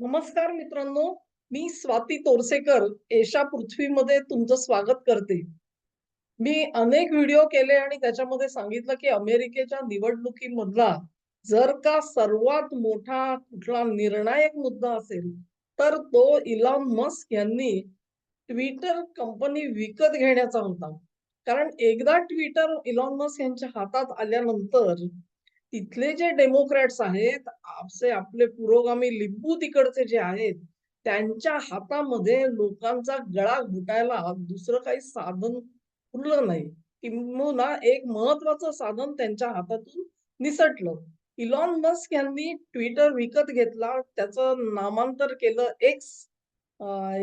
नमस्कार मित्रांनो मी स्वाती तोरसेकर एशा पृथ्वीमध्ये तुमचं स्वागत करते. मी अनेक व्हिडिओ केले आणि त्याच्यामध्ये सांगितलं की अमेरिकेच्या निवडणुकीमधला जर का सर्वात मोठा कुठला निर्णायक मुद्दा असेल तर तो इलॉन मस्क यांनी ट्विटर कंपनी विकत घेण्याचा होता. कारण एकदा ट्विटर इलॉन मस्क यांच्या हातात आल्यानंतर तिथले जे डेमोक्रॅट्स आहेत असे आपले पुरोगामी लिंबू तिकडचे जे आहेत त्यांच्या हातामध्ये लोकांचा गळा घुटायला दुसरं काही साधन उरलं नाही. किंबहुना एक महत्वाचं साधन त्यांच्या हातातून निसटलं. इलॉन मस्क यांनी ट्विटर विकत घेतला त्याचं नामांतर केलं एक्स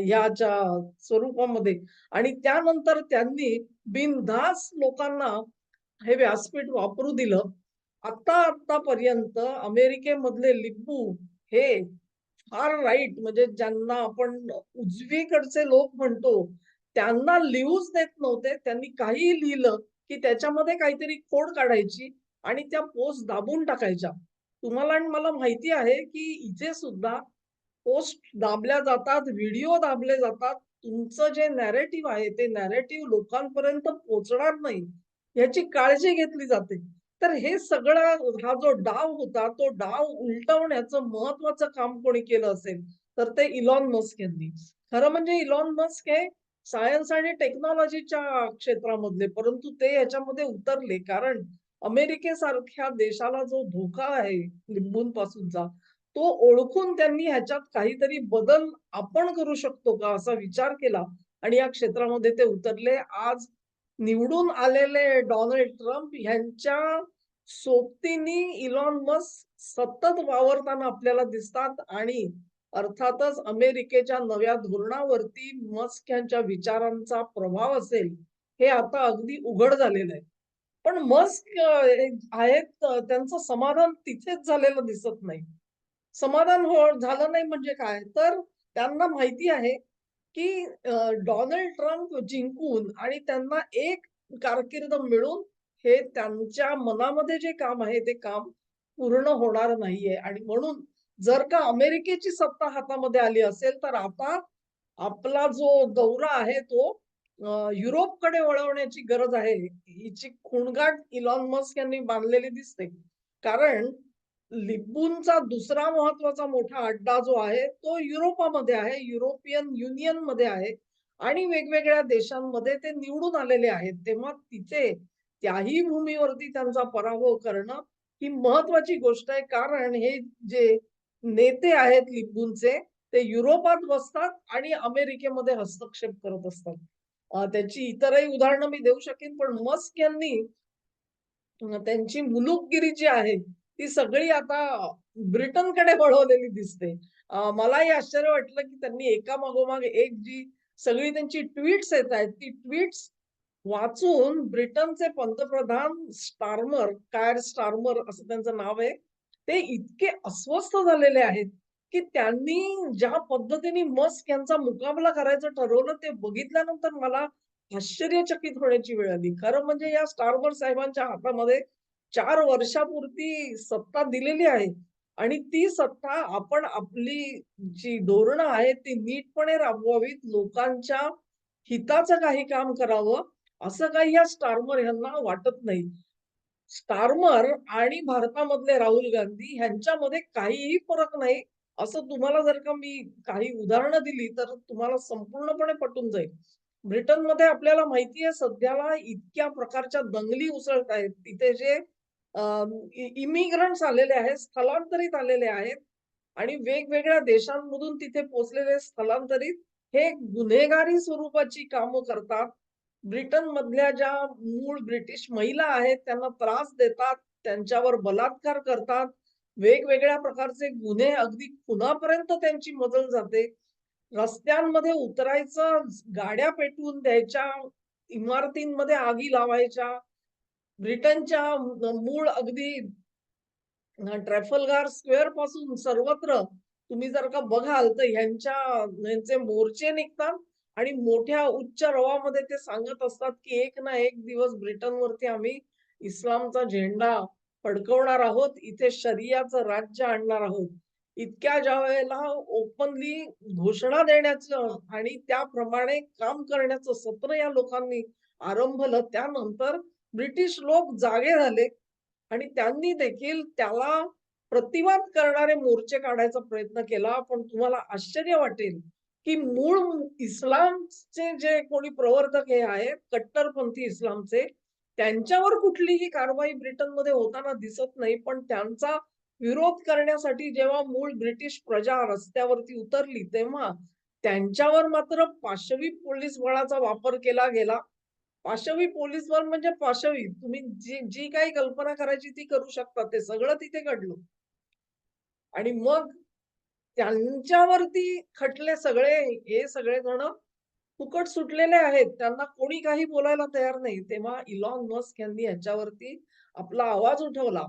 याच्या स्वरूपामध्ये. आणि त्यानंतर त्यांनी बिनधास लोकांना हे व्यासपीठ वापरू दिलं. आता आतापर्यंत अमेरिकेमधले लिंबू हे फार राईट म्हणजे ज्यांना आपण उजवीकडचे लोक म्हणतो त्यांना लिहूच देत नव्हते. त्यांनी काही लिहिलं की त्याच्यामध्ये काहीतरी खोड काढायची आणि त्या पोस्ट दाबून टाकायच्या. तुम्हाला आणि मला माहिती आहे की इथे सुद्धा पोस्ट दाबल्या जातात व्हिडिओ दाबले जातात. तुमचं जे नॅरेटिव्ह आहे ते नॅरेटिव्ह लोकांपर्यंत पोहोचणार नाही याची काळजी घेतली जाते. तर हे सगळं हा जो डाव होता तो डाव उलटवण्याचं महत्वाचं काम कोणी केलं असेल तर ते इलॉन मस्क यांनी. खरं म्हणजे इलॉन मस्क हे सायन्स आणि टेक्नॉलॉजीच्या क्षेत्रामधले परंतु ते याच्यामध्ये उतरले. कारण अमेरिकेसारख्या देशाला जो धोका आहे लिंबूंपासूनचा तो ओळखून त्यांनी ह्याच्यात काहीतरी बदल आपण करू शकतो का असा विचार केला आणि या क्षेत्रामध्ये ते उतरले. आज निवडून आलेले डोनाल्ड ट्रम्प यांच्या सोबतीने इलॉन मस्क सतत वावरताना आपल्याला दिसतात आणि अर्थातच अमेरिकेच्या नव्या धोरणावरती मस्क यांच्या विचारांचा प्रभाव असेल हे आता अगदी उघड झालेलं आहे. पण मस्क आहेत त्यांचं समाधान तिथेच झालेलं दिसत नाही. समाधान हो झालं नाही म्हणजे काय? तर त्यांना माहिती आहे की डोनाल्ड ट्रम्प जिंकून आणि त्यांना एक कारकीर्द मिळून हे त्यांच्या मनामध्ये जे काम आहे ते काम पूर्ण होणार नाहीये. आणि म्हणून जर का अमेरिकेची सत्ता हातामध्ये आली असेल तर आता आपला जो दौरा आहे तो युरोपकडे वळवण्याची गरज आहे. हिची खुणगाट इलॉन मस्क यांनी बांधलेली दिसते. कारण लिंबूंचा दुसरा महत्त्वाचा मोठा अड्डा जो आहे तो युरोपामध्ये आहे युरोपियन युनियनमध्ये आहे. आणि वेगवेगळ्या देशांमध्ये ते निवडून आलेले आहेत. तेव्हा तिथे त्याही भूमीवरती त्यांचा पराभव करणं ही महत्वाची गोष्ट आहे. कारण हे जे नेते आहेत लिंबूंचे ते युरोपात बसतात आणि अमेरिकेमध्ये हस्तक्षेप करत असतात. त्याची इतरही उदाहरणं मी देऊ शकेन पण मस्क यांनी त्यांची मुलुकगिरी जी आहे ती सगळी आता ब्रिटनकडे वळवलेली दिसते. मलाही आश्चर्य वाटलं की त्यांनी एका मागोमाग एक जी सगळी त्यांची ट्विट्स येत आहेत ती ट्विट्स वाचून ब्रिटनचे पंतप्रधान स्टार्मर कायर स्टार्मर असं त्यांचं नाव आहे ते इतके अस्वस्थ झालेले आहेत की त्यांनी ज्या पद्धतीने मस्क यांचा मुकाबला करायचं ठरवलं ते बघितल्यानंतर मला आश्चर्यचकित होण्याची वेळ आली. खरं म्हणजे या स्टार्मर साहेबांच्या हातामध्ये चार वर्षापुरती सत्ता दिलेली आहे. आणि ती सत्ता आपण आपली जी धोरणं आहेत ती नीटपणे राबवावीत लोकांच्या हिताचं काही काम करावं असं काही या स्टार्मर यांना वाटत नाही. स्टार्मर आणि भारतामधले राहुल गांधी ह्यांच्यामध्ये काहीही फरक नाही असं तुम्हाला जर का मी काही उदाहरणं दिली तर तुम्हाला संपूर्णपणे पटून जाईल. ब्रिटनमध्ये आपल्याला माहिती आहे सध्याला इतक्या प्रकारच्या दंगली उसळत आहेत. तिथे जे इमिग्रंट्स आलेले आहेत स्थलांतरित आलेले आहेत आणि वेगवेगळ्या देशांमधून तिथे पोचलेले स्थलांतरित हे गुन्हेगारी स्वरूपाची कामं करतात. ब्रिटन मधल्या ज्या मूळ ब्रिटिश महिला आहेत त्यांना त्रास देतात त्यांच्यावर बलात्कार करतात. वेगवेगळ्या प्रकारचे गुन्हे अगदी खुनापर्यंत त्यांची मजल जाते. रस्त्यांमध्ये उतरायचं गाड्या पेटवून द्यायच्या इमारतींमध्ये आगी लावायच्या ब्रिटनच्या मूळ अगदी ट्रॅफलगार स्क्वेअरपासून सर्वत्र तुम्ही जर का बघाल तर ह्यांच्या यांचे मोर्चे निघतात आणि मोठ्या उच्च रवामध्ये ते सांगत असतात की एक ना एक दिवस ब्रिटनवरती आम्ही इस्लामचा झेंडा फडकवणार आहोत इथे शरियाचं राज्य आणणार आहोत. इतक्या ज्या वेळेला ओपनली घोषणा देण्याचं आणि त्याप्रमाणे काम करण्याचं सत्र या लोकांनी आरंभलं त्यानंतर ब्रिटिश लोक जागे झाले आणि त्यांनी देखील त्याला प्रतिवाद करणारे मोर्चे काढायचा प्रयत्न केला. पण तुम्हाला आश्चर्य वाटेल की मूळ इस्लामचे जे कोणी प्रवर्तक हे आहेत कट्टरपंथी इस्लामचे त्यांच्यावर कुठलीही कारवाई ब्रिटनमध्ये होताना दिसत नाही. पण त्यांचा विरोध करण्यासाठी जेव्हा मूळ ब्रिटिश प्रजा रस्त्यावरती उतरली तेव्हा त्यांच्यावर मात्र पाशवी पोलीस बळाचा वापर केला गेला. पाशवी पोलीस बल म्हणजे पाशवी. तुम्ही जी जी काही कल्पना करायची ती करू शकता. ते सगळं तिथे घडलं. आणि मग त्यांच्यावरती खटले सगळे हे सगळे जण फुकट सुटलेले आहेत. त्यांना कोणी काही बोलायला तयार नाही. तेव्हा इलॉन मस्क यांनी याच्यावरती आपला आवाज उठवला.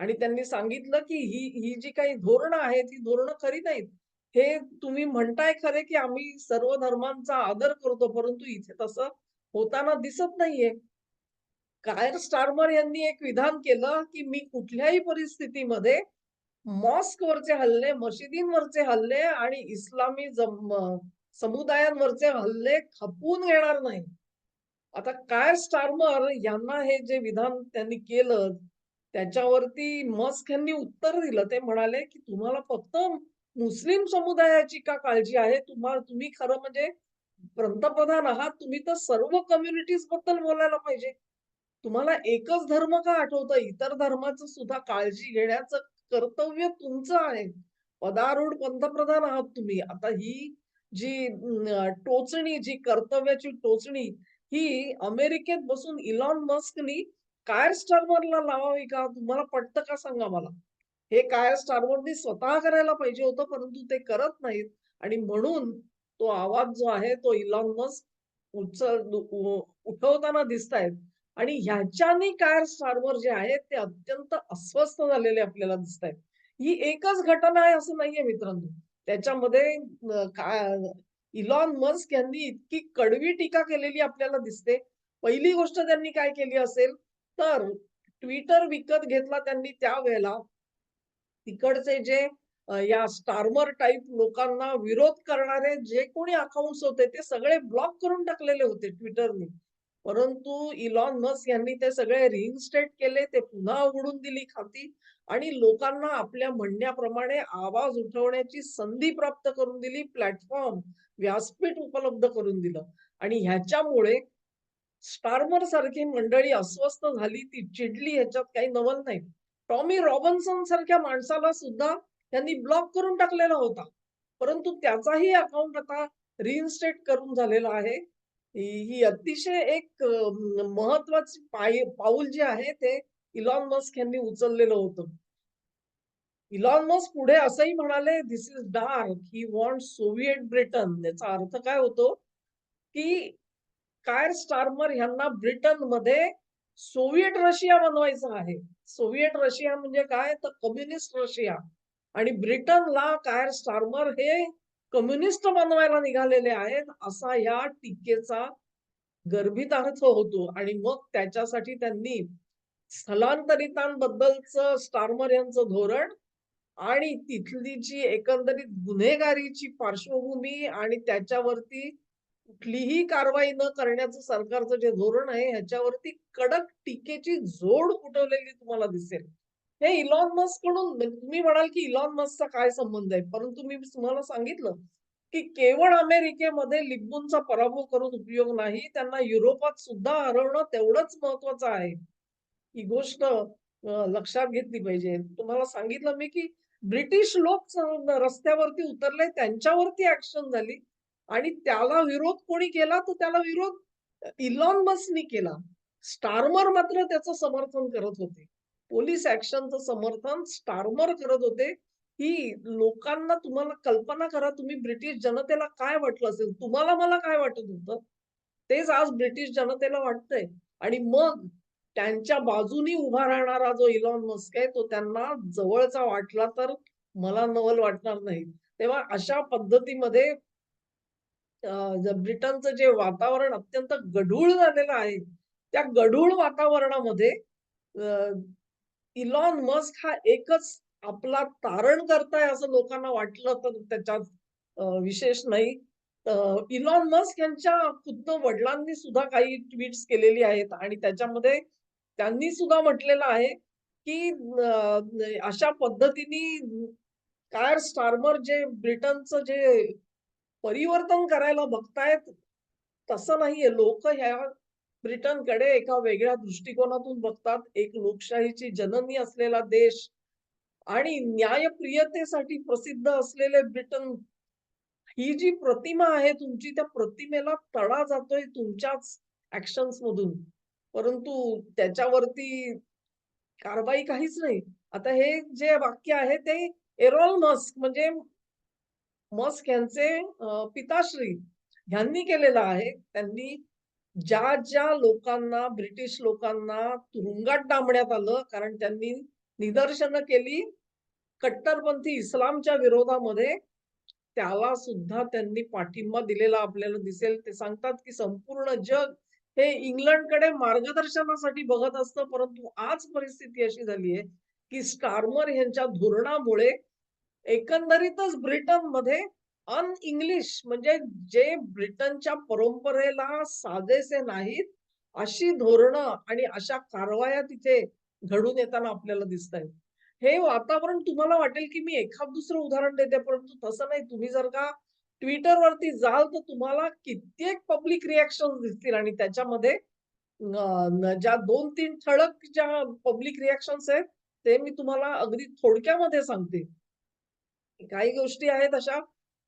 आणि त्यांनी सांगितलं की ही ही जी काही धोरणं आहेत ही धोरणं खरी नाहीत. हे तुम्ही म्हणताय खरे की आम्ही सर्व धर्मांचा आदर करतो परंतु इथे तसं होताना दिसत नाहीये. कायर स्टार्मर यांनी एक विधान केलं की मी कुठल्याही परिस्थितीमध्ये मॉस्क वरचे हल्ले मशिदींवरचे हल्ले आणि इस्लामी समुदायांवरचे हल्ले खपवून घेणार नाही. आता काय स्टार्मर यांना हे जे विधान त्यांनी केलं त्याच्यावरती मस्क यांनी उत्तर दिलं. ते म्हणाले की तुम्हाला फक्त मुस्लिम समुदायाची का काळजी आहे? तुम्हाला तुम्ही खरं म्हणजे पंतप्रधान आहात तुम्ही तर सर्व कम्युनिटीजबद्दल बोलायला पाहिजे. तुम्हाला एकच धर्म का आठवतं? इतर धर्माचं सुद्धा काळजी घेण्याचं कर्तव्य तुमचं आहे. पदारूढ पंतप्रधान आहात तुम्ही. आता ही जी टोचणी जी कर्तव्याची टोचणी ही अमेरिकेत बसून इलॉन मस्कनी काय स्टारमरला लावावी का? तुम्हाला पटतं का सांगा मला? हे काय स्टारमरनी स्वतः करायला पाहिजे होतं परंतु ते करत नाहीत. आणि म्हणून तो आवाज जो आहे तो इलॉन मस्क उचल उठवताना उठवताना आहेत आणि ह्याच्याने काय स्टारवर जे आहे ते अत्यंत अस्वस्थ झालेले आपल्याला दिसत आहेत ही एकच घटना आहे असं नाहीये मित्रांनो. त्याच्यामध्ये इलॉन मस्क यांनी इतकी कडवी टीका केलेली आपल्याला दिसते. पहिली गोष्ट त्यांनी काय केली असेल तर ट्विटर विकत घेतला त्यांनी त्यावेळेला. तिकडचे जे या स्टार्मर टाईप लोकांना विरोध करणारे जे कोणी अकाउंट्स होते ते सगळे ब्लॉक करून टाकलेले होते ट्विटरने परंतु इलॉन मस्क यांनी ते सगळे रिइन्स्टेट केले ते पुन्हा उघडून दिली खाती आणि लोकांना आपल्या म्हणण्याप्रमाणे आवाज उठवण्याची संधी प्राप्त करून दिली प्लॅटफॉर्म व्यासपीठ उपलब्ध करून दिलं. आणि ह्याच्यामुळे स्टार्मर सारखी मंडळी अस्वस्थ झाली ती चिडली ह्याच्यात काही नवल नाही. टॉमी रॉबिन्सन सारख्या माणसाला सुद्धा त्यांनी ब्लॉक करून टाकलेला होता. परंतु त्याचाही अकाउंट आता रिइन्स्टेट करून झालेला आहे. ही अतिशय एक महत्वाची पाय पाऊल जे आहे ते इलॉन मस्क यांनी उचललेलं होतं. इलॉन मस्क पुढे असंही म्हणाले this is dark he want Soviet Britain याचा अर्थ काय होतो? की कायर स्टार्मर ह्यांना ब्रिटनमध्ये सोव्हिएट रशिया बनवायचं आहे. सोव्हिएट रशिया म्हणजे काय? तर कम्युनिस्ट रशिया आणि ब्रिटनला कायर स्टार्मर हे कम्युनिस्ट बनवायला निघालेले आहेत असा या टीकेचा गर्भित अर्थ होतो. आणि मग त्याच्यासाठी त्यांनी स्थलांतरितांबद्दलच स्टार्मर यांचं धोरण आणि तिथली जी एकंदरीत गुन्हेगारीची पार्श्वभूमी आणि त्याच्यावरती कुठलीही कारवाई न करण्याचं सरकारचं जे धोरण आहे ह्याच्यावरती कडक टीकेची जोड उठवलेली तुम्हाला दिसेल. हे इलॉन मस्ककडून म्हणजे तुम्ही म्हणाल की इलॉन मस्कचा काय संबंध आहे? परंतु मी तुम्हाला सांगितलं की केवळ अमेरिकेमध्ये लिंबूंचा पराभव करून उपयोग नाही त्यांना युरोपात सुद्धा हरवणं तेवढंच महत्वाचं आहे. ही गोष्ट लक्षात घेतली पाहिजे. तुम्हाला सांगितलं मी की ब्रिटिश लोक रस्त्यावरती उतरले त्यांच्यावरती ऍक्शन झाली आणि त्याला विरोध कोणी केला? तर त्याला विरोध इलॉन मस्कनी केला. स्टारमर मात्र त्याचं समर्थन करत होते. पोलीस ऍक्शनचं समर्थन स्टारमर करत होते. ही लोकांना तुम्हाला कल्पना करा तुम्ही ब्रिटिश जनतेला काय वाटलं असेल? तुम्हाला मला काय वाटत होतं? तेच आज ब्रिटिश जनतेला वाटतंय. आणि मग त्यांच्या बाजूनी उभा राहणारा जो इलॉन मस्क आहे तो त्यांना जवळचा वाटला तर मला नवल वाटणार नाही. तेव्हा अशा पद्धतीमध्ये ब्रिटनचं जे वातावरण अत्यंत गढूळ झालेलं आहे त्या गढूळ वातावरणामध्ये इलॉन मस्क हा एकच आपला तारण करताय असं लोकांना वाटलं तर त्याच्यात विशेष नाही. इलॉन मस्क यांच्या खुद्द वडिलांनी सुद्धा काही ट्वीट्स केलेली आहेत आणि त्याच्यामध्ये त्यांनी सुद्धा म्हटलेलं आहे, की अशा पद्धतीने कार स्टार्मर जे ब्रिटनचं जे परिवर्तन करायला बघतायत, तसं नाहीये. लोक ह्या ब्रिटनकडे एका वेगळ्या दृष्टिकोनातून बघतात. एक लोकशाहीची जननी असलेला देश आणि न्यायप्रियतेसाठी प्रसिद्ध असलेले ब्रिटन, ही जी प्रतिमा आहे तुमची, त्या प्रतिमेला तडा जातोय तुमच्याच ॲक्शन्समधून. परंतु त्याच्यावरती कारवाई काहीच नाही. आता हे जे वाक्य आहे ते एरॉल मस्क म्हणजे मस्क यांचे पिताश्री ह्यांनी केलेलं आहे. त्यांनी ज्या-ज्या लोकांना, ब्रिटिश लोकांना तुरुंगात डांबण्यात आलं, कारण त्यांनी निदर्शनं केली कट्टरपंथी इस्लामच्या विरोधामध्ये, त्याला सुद्धा त्यांनी पाठिंबा दिलेला आपल्याला दिसेल. ते सांगतात, की संपूर्ण जग हे इंग्लंडकडे मार्गदर्शनासाठी बघत असतं. परंतु आज परिस्थिती अशी झाली आहे, की स्टार्मर यांच्या धोरणामुळे एकंदरीतच ब्रिटनमध्ये अन इंग्लिश म्हणजे जे ब्रिटनच्या परंपरेला साजेसे नाहीत, अशी धोरणं आणि अशा कारवाया तिथे घडून येताना आपल्याला दिसतायत. हे वातावरण तुम्हाला वाटेल, की मी एखाद दुसरं उदाहरण देते, परंतु तसं नाही. तुम्ही जर का ट्विटरवरती जाल, तर तुम्हाला कित्येक पब्लिक रिॲक्शन दिसतील आणि त्याच्यामध्ये ज्या 2-3 ठळक ज्या पब्लिक रिॲक्शन्स आहेत, ते मी तुम्हाला अगदी थोडक्यामध्ये सांगते. काही गोष्टी आहेत अशा,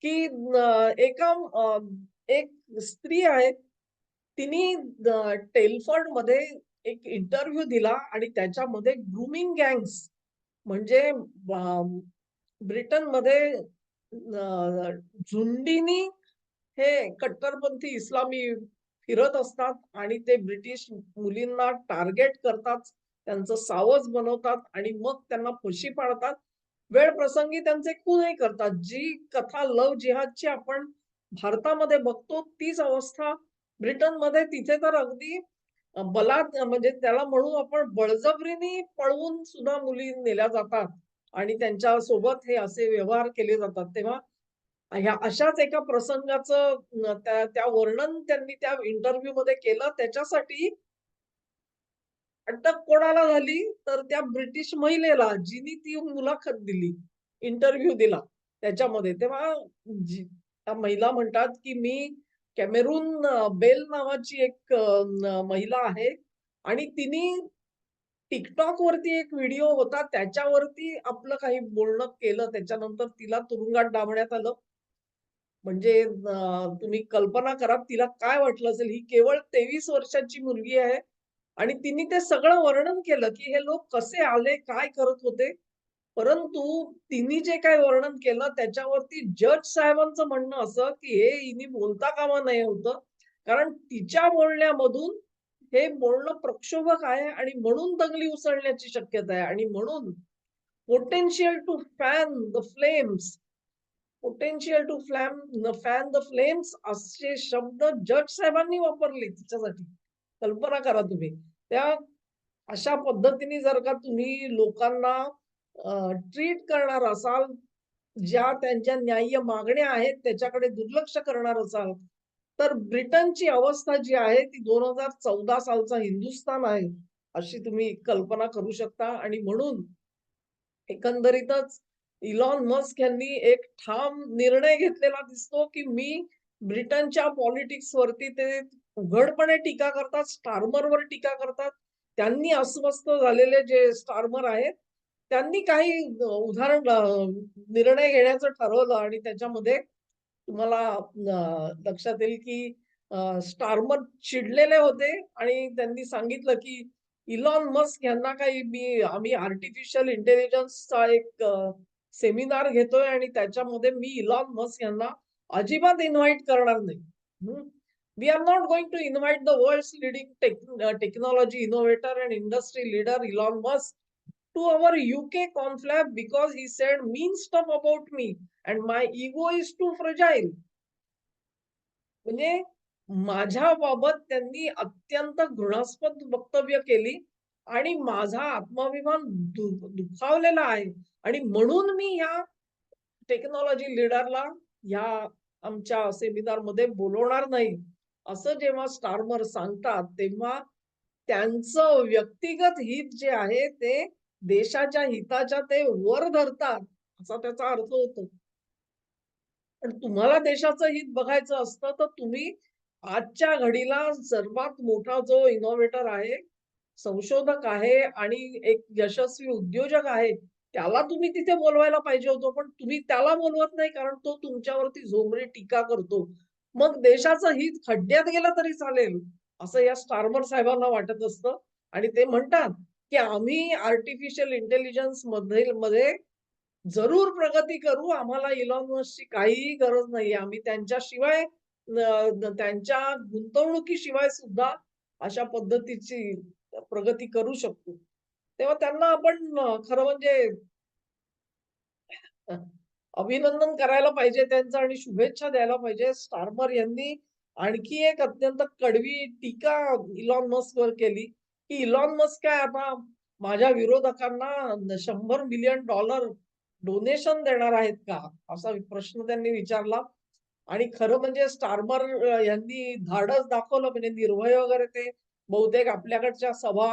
की एका एक स्त्री आहे. तिने टेलफर्डमध्ये एक इंटरव्ह्यू दिला आणि त्याच्यामध्ये ग्रुमिंग गँग्स म्हणजे ब्रिटन ब्रिटनमध्ये झुंडीनी हे कट्टरपंथी इस्लामी फिरत असतात आणि ते ब्रिटिश मुलींना टार्गेट करतात. त्यांचं सावज बनवतात आणि मग त्यांना फशी पाडतात. वेळ प्रसंगी त्यांचे खूनही करतात. जी कथा लव जिहादची आपण भारतामध्ये बघतो, तीच अवस्था ब्रिटनमध्ये तिथे तर अगदी बलात् म्हणजे त्याला म्हणू आपण बळजबरीने पळवून सुद्धा मुली नेल्या जातात आणि त्यांच्यासोबत हे असे व्यवहार केले जातात. तेव्हा ह्या अशाच एका प्रसंगाचं त्या त्या वर्णन त्यांनी त्या इंटरव्ह्यूमध्ये केलं. त्याच्यासाठी अटक कोणाला झाली? तर त्या ब्रिटिश महिलेला, जिनी ती मुलाखत दिली, इंटरव्ह्यू दिला त्याच्यामध्ये. तेव्हा त्या महिला म्हणतात, की मी कॅमेरून बेल नावाची एक महिला आहे आणि तिने टिकटॉक वरती एक व्हिडिओ होता, त्याच्यावरती आपलं काही बोलणं केलं. त्याच्यानंतर तिला तुरुंगात डांबण्यात आलं. म्हणजे तुम्ही कल्पना करा तिला काय वाटलं असेल? ही केवळ 23 वर्षाची मुलगी आहे आणि तिने ते सगळं वर्णन केलं, की हे लोक कसे आले? काय करत होते? परंतु तिने जे काय वर्णन केलं त्याच्यावरती जज साहेबांचं म्हणणं असं, की हे हिने बोलता कामा नये होतं. कारण तिच्या बोलण्यामधून हे बोलणं प्रक्षोभक आहे आणि म्हणून दंगली उसळण्याची शक्यता आहे आणि म्हणून potential to fan the flames potential to flam fan the flames असे शब्द जज साहेबांनी वापरले तिच्यासाठी. कल्पना करा तुम्ही. त्या अशा पद्धतीने जर का तुम्ही लोकांना ट्रीट करणार असाल, ज्या त्यांच्या न्याय्य मागण्या आहेत त्याच्याकडे दुर्लक्ष करणार असाल, तर ब्रिटनची अवस्था जी आहे ती 2014 सालचा हिंदुस्थान आहे, अशी तुम्ही कल्पना करू शकता आणि म्हणून एकंदरीतच इलॉन मस्क यांनी एक ठाम निर्णय घेतलेला दिसतो, की मी ब्रिटनच्या पॉलिटिक्स वरती ते उघडपणे टीका करतात, स्टार्मरवर टीका करतात. त्यांनी अस्वस्थ झालेले जे स्टार्मर आहेत, त्यांनी काही उदाहरण निर्णय घेण्याचं ठरवलं आणि त्याच्यामध्ये तुम्हाला लक्षात येईल, की स्टार्मर चिडलेले होते आणि त्यांनी सांगितलं, की इलॉन मस्क यांना काही मी आम्ही आर्टिफिशियल इंटेलिजन्सचा एक सेमिनार घेतोय आणि त्याच्यामध्ये मी इलॉन मस्क यांना अजिबात इन्व्हाईट करणार नाही. We are are not to invite the the leading leading uh, technology innovator and industry leader Elon Musk to our UK conflab because he said mean stuff about me and my ego is too fragile. म्हणजे माझ्याबाबत त्यांनी अत्यंत घृणास्पद वक्तव्य केली आणि माझा आत्माभिमान दु दुखावलेला आहे. आणि म्हणून मी ह्या टेक्नॉलॉजी लीडरला ह्या आमच्या सेमिनारमध्ये बोलवणार नाही असं जेव्हा स्टार्मर सांगतात तेव्हा त्यांचं व्यक्तिगत हित जे आहे ते देशाच्या हिताच्या ते वर धरतात असा त्याचा अर्थ होतो. पण तुम्हाला देशाचं हित बघायचं असतं तर तुम्ही आजच्या घडीला सर्वात मोठा जो इनोव्हेटर आहे संशोधक आहे आणि एक यशस्वी उद्योजक आहे त्याला तुम्ही तिथे बोलवायला पाहिजे होतो पण तुम्ही त्याला बोलवत नाही कारण तो तुमच्यावरती झोमरी टीका करतो. मग देशाचं हित खड्ड्यात गेलं तरी चालेल असं या स्टार्मर साहेबांना वाटत असतं. आणि ते म्हणतात की आम्ही आर्टिफिशियल इंटेलिजन्समध्ये मध्ये जरूर प्रगती करू आम्हाला इलॉन मस्कची काहीही गरज नाहीये. आम्ही त्यांच्याशिवाय त्यांच्या गुंतवणुकीशिवाय सुद्धा अशा पद्धतीची प्रगती करू शकतो. तेव्हा त्यांना आपण खरं म्हणजे अभिनंदन करायला पाहिजे त्यांचं आणि शुभेच्छा द्यायला पाहिजे. स्टार्मर यांनी आणखी एक अत्यंत कडवी टीका इलॉन मस्क वर केली की इलॉन मस्क काय आता माझ्या विरोधकांना शंभर मिलियन डॉलर डोनेशन देणार आहेत का? असा प्रश्न त्यांनी विचारला. आणि खरं म्हणजे स्टार्मर यांनी धाडस दाखवलं म्हणजे निर्भय वगैरे ते बहुतेक आपल्याकडच्या सभा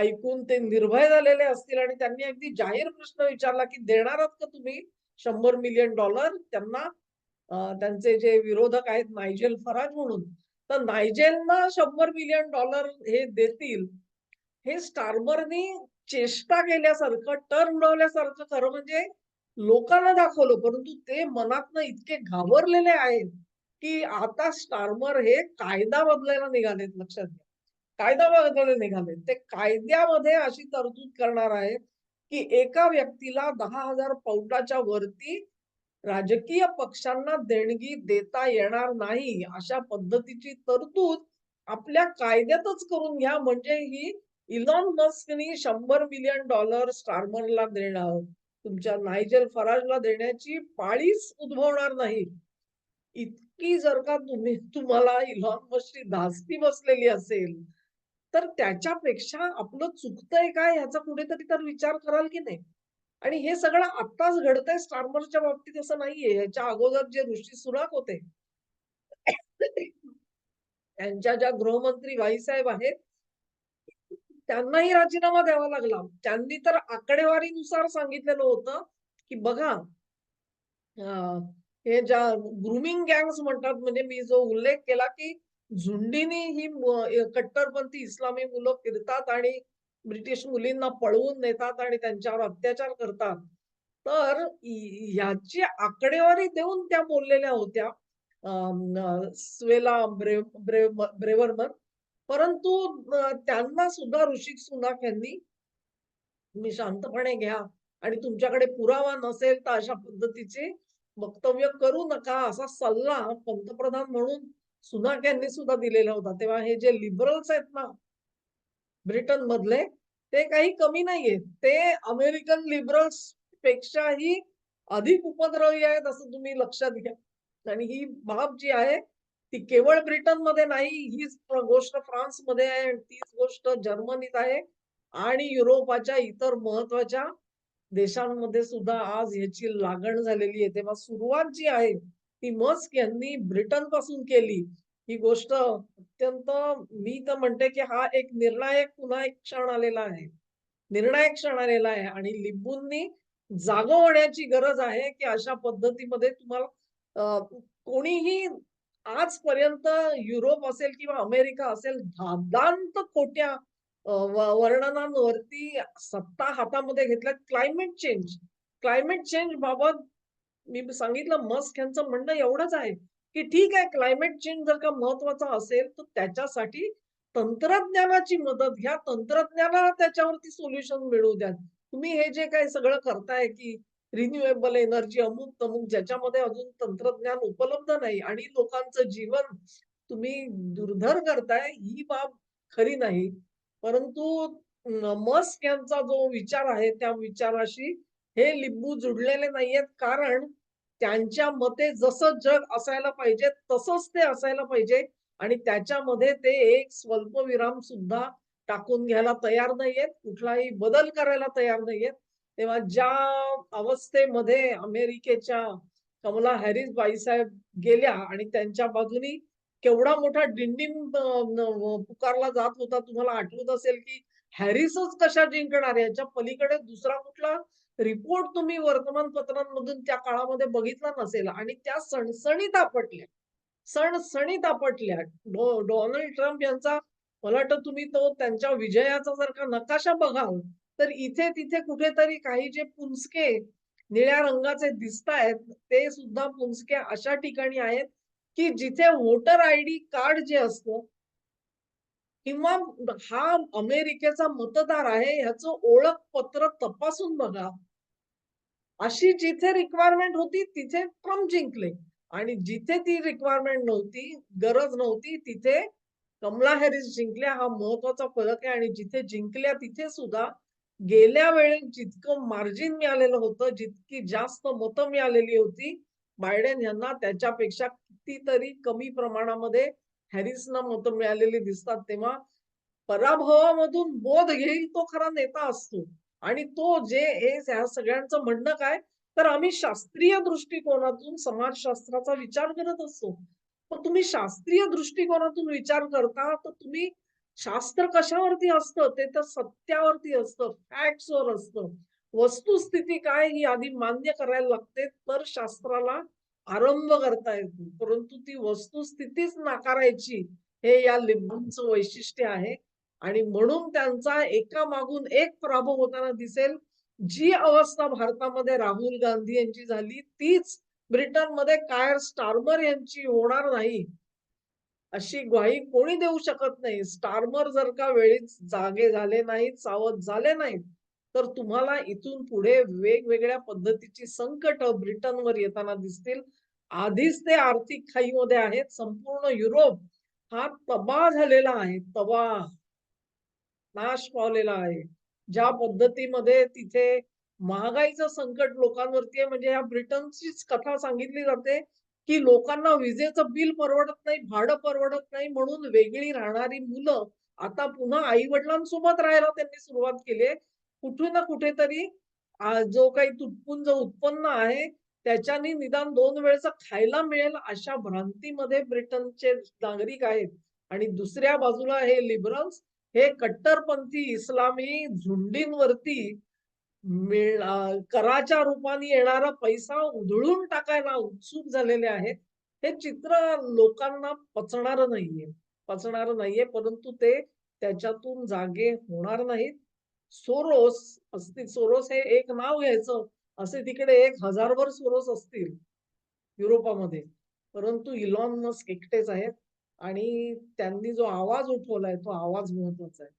ऐकून ते निर्भय झालेले असतील. आणि त्यांनी अगदी जाहीर प्रश्न विचारला की देणार आहात का तुम्ही? शंभर मिलियन डॉलर त्यांना त्यांचे जे विरोधक आहेत नायजेल फराज म्हणून. तर नायजेलना शंभर मिलियन डॉलर हे देतील. हे स्टार्मरनी चेष्टा केल्यासारखं टर्न उडवल्यासारखं खरं म्हणजे लोकांना दाखवलं. परंतु ते मनातनं इतके घाबरलेले आहेत की आता स्टार्मर हे कायदा बदलायला निघालेत लक्षात घ्या. कायदा बदलायला निघालेत. ते कायद्यामध्ये अशी तरतूद करणार आहेत की एका व्यक्तीला दहा हजार पौंडाच्या वरती राजकीय पक्षांना देणगी देता येणार नाही अशा पद्धतीची तरतूद आपल्या कायद्यातच करून घ्या. म्हणजे ही इलॉन मस्कनी शंभर मिलियन डॉलर स्टारमरला देणार तुमच्या नायजेल फराजला देण्याची पाळीच उद्भवणार नाही. इतकी जर का तुम्ही तुम्हाला इलॉन मस्कची धास्ती बसलेली असेल तर त्याच्यापेक्षा आपलं चुकतंय काय याचा कुठेतरी तर विचार कराल की नाही? आणि हे सगळं आत्ताच घडतंय स्टारमरच्या बाबतीत असं नाहीये. याच्या अगोदर जे ऋषी सुनाक होते त्यांच्या ज्या गृहमंत्री भाईसाहेब आहेत त्यांनाही राजीनामा द्यावा लागला. त्यांनी तर आकडेवारीनुसार सांगितलेलं होतं की बघा हे ज्या ग्रुमिंग गँग्स म्हणतात म्हणजे मी जो उल्लेख केला की झुंडीने ही कट्टरपंथी इस्लामी मुलं फिरतात आणि ब्रिटिश मुलींना पळवून नेतात आणि त्यांच्यावर अत्याचार करतात. तर याची आकडेवारी देऊन त्या बोललेल्या होत्या स्वेला ब्रेव ब्रेव ब्रेवरमन. परंतु त्यांना सुद्धा ऋषिक सुनाक यांनी तुम्ही शांतपणे घ्या आणि तुमच्याकडे पुरावा नसेल तर अशा पद्धतीचे वक्तव्य करू नका. असा सल्ला पंतप्रधान म्हणून सुनाक यांनी सुद्धा दिलेला होता. तेव्हा हे जे लिबरल्स आहेत ना ब्रिटन मधले ते काही कमी नाहीयेत ते अमेरिकन लिबरल्स पेक्षाही अधिक उपद्रवी आहेत असं तुम्ही लक्षात घ्या. आणि ही बाब जी आहे ती केवळ ब्रिटनमध्ये नाही हीच गोष्ट फ्रान्समध्ये आहे आणि तीच गोष्ट जर्मनीत आहे आणि युरोपाच्या इतर महत्त्वाच्या देशांमध्ये सुद्धा आज याची लागण झालेली आहे. तेव्हा सुरुवात जी आहे ती मस्क यांनी ब्रिटनपासून केली ही गोष्ट अत्यंत मी तर म्हणते की हा एक निर्णायक पुन्हा एक क्षण आलेला आहे. निर्णायक क्षण आलेला आहे आणि लिंबूंनी जाग होण्याची गरज आहे की अशा पद्धतीमध्ये तुम्हाला कोणीही आजपर्यंत युरोप असेल किंवा अमेरिका असेल धादांत खोट्या वर्णनांवरती सत्ता हातामध्ये घेतल्या क्लायमेट चेंज. क्लायमेट चेंज बाबत मी सांगितलं मस्क यांचं म्हणणं एवढंच आहे की ठीक आहे क्लायमेट चेंज जर का महत्त्वाचा असेल तर त्याच्यासाठी तंत्रज्ञानाची मदत घ्या. तंत्रज्ञानाला त्याच्यावरती सोल्युशन मिळू द्या तुम्ही हे जे काही सगळं करताय की रिन्युएबल एनर्जी अमुक तमुक ज्याच्यामध्ये अजून तंत्रज्ञान उपलब्ध नाही आणि लोकांचं जीवन तुम्ही दुर्धर करताय ही बाब खरी नाही. परंतु मस्क यांचा जो विचार आहे त्या विचाराशी हे लिंबू जुडलेले नाहीयेत. कारण त्यांच्या मते जसं जग असायला पाहिजे तसंच ते असायला पाहिजे. आणि त्याच्यामध्ये ते एक स्वल्पविराम सुद्धा टाकून घ्यायला तयार नाहीयेत. कुठलाही बदल करायला तयार नाहीयेत. तेव्हा ज्या अवस्थेमध्ये अमेरिकेच्या कमला हॅरिस बाईसाहेब गेल्या आणि त्यांच्या बाजूनी केवढा मोठा डिंडिम पुकारला जात होता तुम्हाला आठवत असेल की हॅरिसच कशा जिंकणार? याच्या पलीकडे दुसरा कुठला रिपोर्ट तुम्ही वर्तमानपत्रांमधून त्या काळामध्ये बघितला नसेल आणि त्या सणसणीत आपटल्या सणसणीत आपटल्या डो- डोनाल्ड ट्रम्प यांचा मला वाटतं तुम्ही तो त्यांच्या विजयाचा जर का नकाशा बघाल तर इथे तिथे कुठेतरी काही जे पुंजके निळ्या रंगाचे दिसत आहेत ते सुद्धा पुंजके अशा ठिकाणी आहेत की जिथे वोटर आयडी कार्ड जे असतं किंवा हा अमेरिकेचा मतदार आहे ह्याचं ओळखपत्र तपासून बघा. अशी जिथे रिक्वायरमेंट होती तिथे ट्रम्प जिंकले. आणि जिथे ती रिक्वायरमेंट नव्हती गरज नव्हती तिथे कमला हॅरिस जिंकल्या. हा महत्त्वाचा फरक आहे. आणि जिथे जिंकल्या तिथे सुद्धा गेल्या वेळी जितकं मार्जिन मिळालेलं होतं जितकी जास्त मतं मिळालेली होती बायडेन यांना त्याच्यापेक्षा कितीतरी कमी प्रमाणामध्ये हॅरिसना मतं मिळालेली दिसतात तेव्हा पराभवामधून बोध घेईल तो खरा नेता असतो. आणि तो जे हे ह्या सगळ्यांचं म्हणणं काय? तर आम्ही शास्त्रीय दृष्टिकोनातून समाजशास्त्राचा विचार करत असतो. पण तुम्ही शास्त्रीय दृष्टिकोनातून विचार करता तर तुम्ही शास्त्र कशावरती असतं? ते तर सत्यावरती असतं फॅक्ट्सवर असतं. वस्तुस्थिती काय ही आधी मान्य करायला लागते तर शास्त्राला आरंभ करता येतो. परंतु ती वस्तुस्थितीच नाकारायची हे या लिंबांचं वैशिष्ट्य आहे. आणि म्हणून त्यांचा एका मागून एक पराभव होताना दिसेल. जी अवस्था भारतामध्ये राहुल गांधी यांची झाली तीच ब्रिटनमध्ये कायर स्टार्मर यांची होणार नाही अशी ग्वाही कोणी देऊ शकत नाही. स्टार्मर जर का वेळीच जागे झाले नाहीत सावध झाले नाहीत तर तुम्हाला इथून पुढे वेगवेगळ्या पद्धतीची संकट ब्रिटनवर येताना दिसतील. आधीच ते आर्थिक खाईमध्ये आहेत. संपूर्ण युरोप हा तबाह झालेला आहे. तबाह. नाश पावलेला आहे. ज्या पद्धतीमध्ये तिथे महागाईचं संकट लोकांवरती आहे म्हणजे या ब्रिटनचीच कथा सांगितली जाते की लोकांना विजेचं बिल परवडत नाही भाडं परवडत नाही म्हणून वेगळी राहणारी मुलं आता पुन्हा आई वडिलांसोबत राहायला त्यांनी सुरुवात केली आहे. कुठे ना कुठेतरी जो काही तुटपुंज उत्पन्न आहे त्याच्यानी निदान दोन वेळचं खायला मिळेल अशा भ्रांतीमध्ये ब्रिटनचे नागरिक आहेत. आणि दुसऱ्या बाजूला हे लिबरल्स हे कट्टरपंथी इस्लामी झुंडींवरती कराच्या रूपाने येणारा पैसा उधळून टाकायला उत्सुक झालेले आहेत. हे चित्र लोकांना पचणार नाहीये. पचणार नाहीये परंतु ते त्याच्यातून जागे होणार नाहीत. सोरोस असतील सोरोस हे एक नाव घ्यायचं. असे तिकडे एक हजारभर सोरोस असतील युरोपामध्ये. परंतु इलॉन मस्क एकटेच आहेत आणि त्यांनी जो आवाज उठवलाय तो आवाज महत्त्वाचा आहे.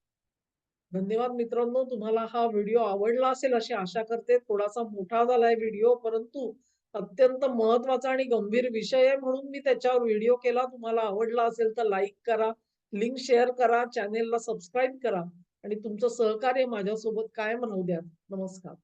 धन्यवाद मित्रांनो तुम्हाला हा व्हिडिओ आवडला असेल अशी आशा करते. थोडासा मोठा झालाय व्हिडिओ परंतु अत्यंत महत्त्वाचा आणि गंभीर विषय आहे म्हणून मी त्याच्यावर व्हिडिओ केला. तुम्हाला आवडला असेल तर लाईक करा लिंक शेअर करा चॅनेलला सबस्क्राईब करा. आणि तुमचं सहकार्य माझ्यासोबत कायम राहू द्या नमस्कार.